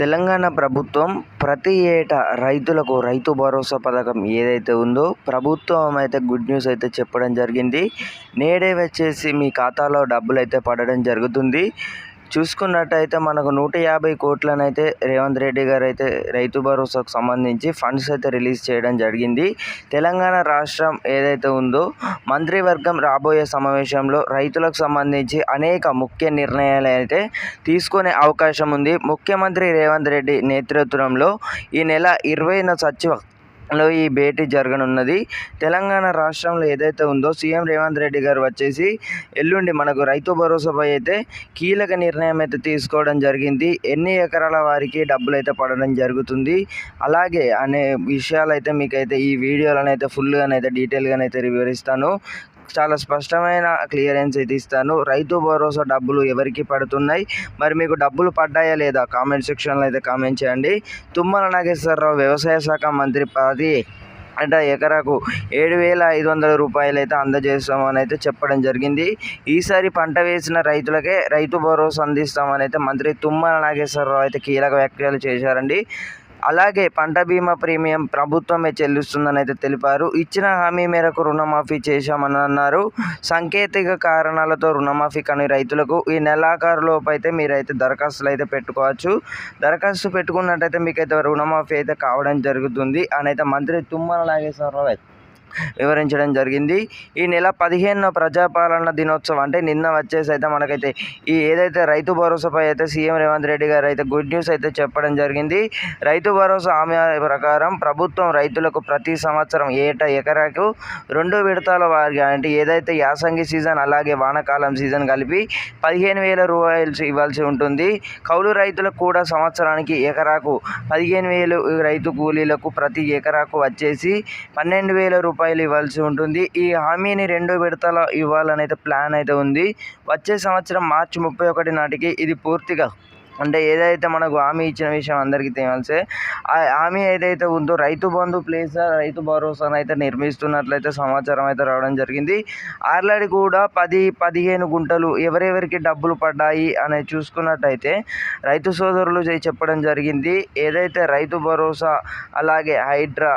తెలంగాణ ప్రభుత్వం ప్రతి ఏటా రైతులకు రైతు భరోసా పథకం ఏదైతే ఉందో ప్రభుత్వం అయితే గుడ్ న్యూస్ అయితే చెప్పడం జరిగింది. నేడే వచ్చేసి మీ ఖాతాలో డబ్బులు అయితే పడడం జరుగుతుంది. చూసుకున్నట్టయితే మనకు నూట యాభై కోట్లనైతే రేవంత్ రెడ్డి గారు అయితే రైతు భరోసాకు సంబంధించి ఫండ్స్ అయితే రిలీజ్ చేయడం జరిగింది. తెలంగాణ రాష్ట్రం ఏదైతే ఉందో మంత్రివర్గం రాబోయే సమావేశంలో రైతులకు సంబంధించి అనేక ముఖ్య నిర్ణయాలు అయితే తీసుకునే అవకాశం ఉంది. ముఖ్యమంత్రి రేవంత్ రెడ్డి నేతృత్వంలో ఈ నెల ఇరవైన సచివ లో ఈ భేటీ జరగనున్నది. తెలంగాణ రాష్ట్రంలో ఏదైతే ఉందో సీఎం రేవంత్ రెడ్డి గారు వచ్చేసి ఎల్లుండి మనకు రైతు భరోసాపై అయితే కీలక నిర్ణయం అయితే తీసుకోవడం జరిగింది. ఎన్ని ఎకరాల వారికి డబ్బులు అయితే పడడం జరుగుతుంది. అలాగే అనే విషయాలు అయితే మీకైతే ఈ వీడియోలోనైతే ఫుల్గానైతే డీటెయిల్గానైతే వివరిస్తాను. చాలా స్పష్టమైన క్లియరెన్స్ అయితే ఇస్తాను. రైతు భరోసా డబ్బులు ఎవరికి పడుతున్నాయి? మరి మీకు డబ్బులు పడ్డాయా లేదా? కామెంట్ సెక్షన్లో అయితే కామెంట్ చేయండి. తుమ్మల నాగేశ్వరరావు వ్యవసాయ శాఖ మంత్రి పది అంటే ఎకరాకు ఏడు వేల ఐదు వందల రూపాయలు అయితే అందజేస్తామని అయితే చెప్పడం జరిగింది. ఈసారి పంట వేసిన రైతులకే రైతు భరోసా అందిస్తామని అయితే మంత్రి తుమ్మల నాగేశ్వరరావు అయితే కీలక వ్యాఖ్యలు చేశారండి. అలాగే పంట బీమా ప్రీమియం ప్రభుత్వమే చెల్లిస్తుందని అయితే తెలిపారు. ఇచ్చిన హామీ మేరకు రుణమాఫీ చేశామని అన్నారు. సాంకేతిక కారణాలతో రుణమాఫీ కాని రైతులకు ఈ నెలాఖరులోపు అయితే మీరైతే దరఖాస్తులు అయితే పెట్టుకోవచ్చు. దరఖాస్తు పెట్టుకున్నట్టయితే మీకైతే రుణమాఫీ అయితే కావడం జరుగుతుంది. అని అయితే మంత్రి తుమ్మల నాగేశ్వరరావు వివరించడం జరిగింది. ఈ నెల పదిహేను ప్రజాపాలన దినోత్సవం అంటే నిన్న వచ్చేసి అయితే మనకైతే ఈ ఏదైతే రైతు భరోసాపై అయితే సీఎం రేవంత్ రెడ్డి గారు అయితే గుడ్ న్యూస్ అయితే చెప్పడం జరిగింది. రైతు భరోసా హామీ ప్రకారం ప్రభుత్వం రైతులకు ప్రతి సంవత్సరం ఏటా ఎకరాకు రెండు విడతల వారిగా అంటే ఏదైతే యాసంగి సీజన్ అలాగే వానకాలం సీజన్ కలిపి పదిహేను వేల రూపాయలు ఇవ్వాల్సి ఉంటుంది. కౌలు రైతులకు కూడా సంవత్సరానికి ఎకరాకు పదిహేను వేలు రైతు కూలీలకు ప్రతి ఎకరాకు వచ్చేసి పన్నెండు వేల రూపాయలు రూపాయలు ఇవ్వాల్సి ఉంటుంది. ఈ హామీని రెండు విడతల ఇవ్వాలని అయితే ప్లాన్ అయితే ఉంది. వచ్చే సంవత్సరం మార్చి ముప్పై ఒకటి నాటికి ఇది పూర్తిగా అంటే ఏదైతే మనకు హామీ ఇచ్చిన విషయం అందరికీ తెలిసే ఆ హామీ ఏదైతే ఉందో రైతు బంధు ప్లేస్ రైతు భరోసాను అయితే నిర్మిస్తున్నట్లయితే సమాచారం అయితే రావడం జరిగింది. ఆల్రెడీ కూడా పది పదిహేను గుంటలు ఎవరెవరికి డబ్బులు పడ్డాయి అనేది చూసుకున్నట్టయితే రైతు సోదరులు చెప్పడం జరిగింది. ఏదైతే రైతు భరోసా అలాగే హైడ్రా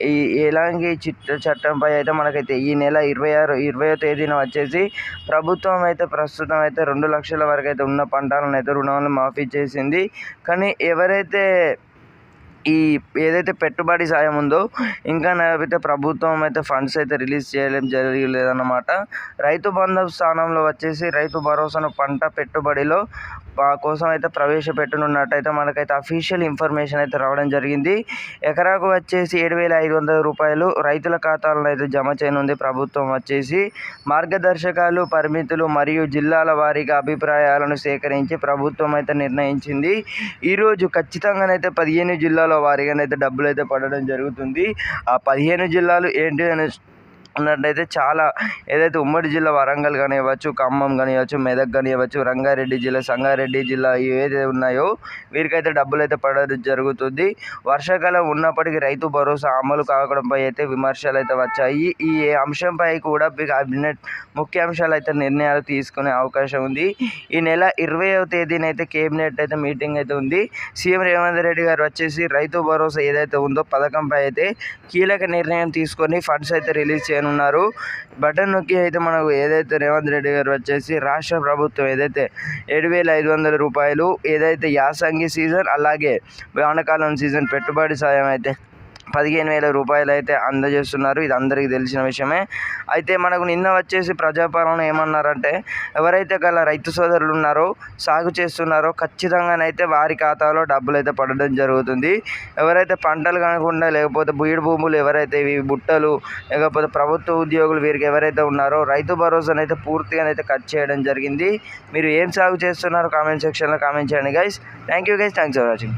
ఈ ఎలాంటి చిట్ట చట్టంపై అయితే మనకైతే ఈ నెల ఇరవై ఆరు ఇరవై తేదీన వచ్చేసి ప్రభుత్వం అయితే ప్రస్తుతం అయితే రెండు లక్షల వరకు అయితే ఉన్న పంటలను అయితే రుణాలను మాఫీ చేసింది. కానీ ఎవరైతే ఈ ఏదైతే పెట్టుబడి సాయం ఉందో ఇంకా అయితే ప్రభుత్వం అయితే ఫండ్స్ అయితే రిలీజ్ చేయలేం జరగలేదన్నమాట. రైతు బంధు స్థానంలో వచ్చేసి రైతు భరోసాను పంట పెట్టుబడిలో కోసం అయితే ప్రవేశపెట్టనున్నట్టయితే మనకైతే అఫీషియల్ ఇన్ఫర్మేషన్ అయితే రావడం జరిగింది. ఎకరాకు వచ్చేసి ఏడు వేల ఐదు వందల రూపాయలు రైతుల ఖాతాలను అయితే జమ చేయనుంది. ప్రభుత్వం వచ్చేసి మార్గదర్శకాలు పరిమితులు మరియు జిల్లాల వారీగా అభిప్రాయాలను సేకరించి ప్రభుత్వం అయితే నిర్ణయించింది. ఈరోజు ఖచ్చితంగానైతే పదిహేను జిల్లాల వారీగానైతే డబ్బులు అయితే పడడం జరుగుతుంది. ఆ పదిహేను జిల్లాలు ఏంటి అని ఉన్నట్టయితే చాలా ఏదైతే ఉమ్మడి జిల్లా వరంగల్ కానివ్వచ్చు ఖమ్మం కానివ్వచ్చు మెదక్ కానివ్వచ్చు రంగారెడ్డి జిల్లా సంగారెడ్డి జిల్లా ఏదైతే ఉన్నాయో వీరికైతే డబ్బులు అయితే పడడం జరుగుతుంది. వర్షాకాలం ఉన్నప్పటికీ రైతు భరోసా అమలు కావడంపై అయితే విమర్శలు అయితే వచ్చాయి. ఈ అంశంపై కూడా కేబినెట్ ముఖ్య అంశాలు అయితే నిర్ణయాలు తీసుకునే అవకాశం ఉంది. ఈ నెల ఇరవైవ తేదీనైతే కేబినెట్ అయితే మీటింగ్ అయితే ఉంది. సీఎం రేవంత్ రెడ్డి గారు వచ్చేసి రైతు భరోసా ఏదైతే ఉందో పథకంపై అయితే కీలక నిర్ణయం తీసుకొని ఫండ్స్ అయితే రిలీజ్ చేయను ఉన్నారు. బటన్ నొక్కి అయితే మనకు ఏదైతే రేవంత్ రెడ్డి గారు వచ్చేసి రాష్ట్ర ప్రభుత్వం ఏదైతే ఏడు వేల ఐదు వందల రూపాయలు ఏదైతే యాసంగి సీజన్ అలాగే వానకాలం సీజన్ పెట్టుబడి సాయం అయితే పదిహేను వేల రూపాయలు అయితే అందజేస్తున్నారు. ఇది అందరికీ తెలిసిన విషయమే. అయితే మనకు నిన్న వచ్చేసి ప్రజాపాలన ఏమన్నారంటే ఎవరైతే గల రైతు సోదరులు ఉన్నారో సాగు చేస్తున్నారో ఖచ్చితంగానైతే వారి ఖాతాలో డబ్బులు అయితే పడడం జరుగుతుంది. ఎవరైతే పంటలు కాకుండా లేకపోతే బీడు భూములు ఎవరైతే ఇవి బుట్టలు లేకపోతే ప్రభుత్వ ఉద్యోగులు వీరికి ఎవరైతే ఉన్నారో రైతు భరోసాను అయితే పూర్తిగానైతే కట్ చేయడం జరిగింది. మీరు ఏం సాగు చేస్తున్నారో కామెంట్ సెక్షన్లో కామెంట్ చేయండి guys thank you guys thanks for watching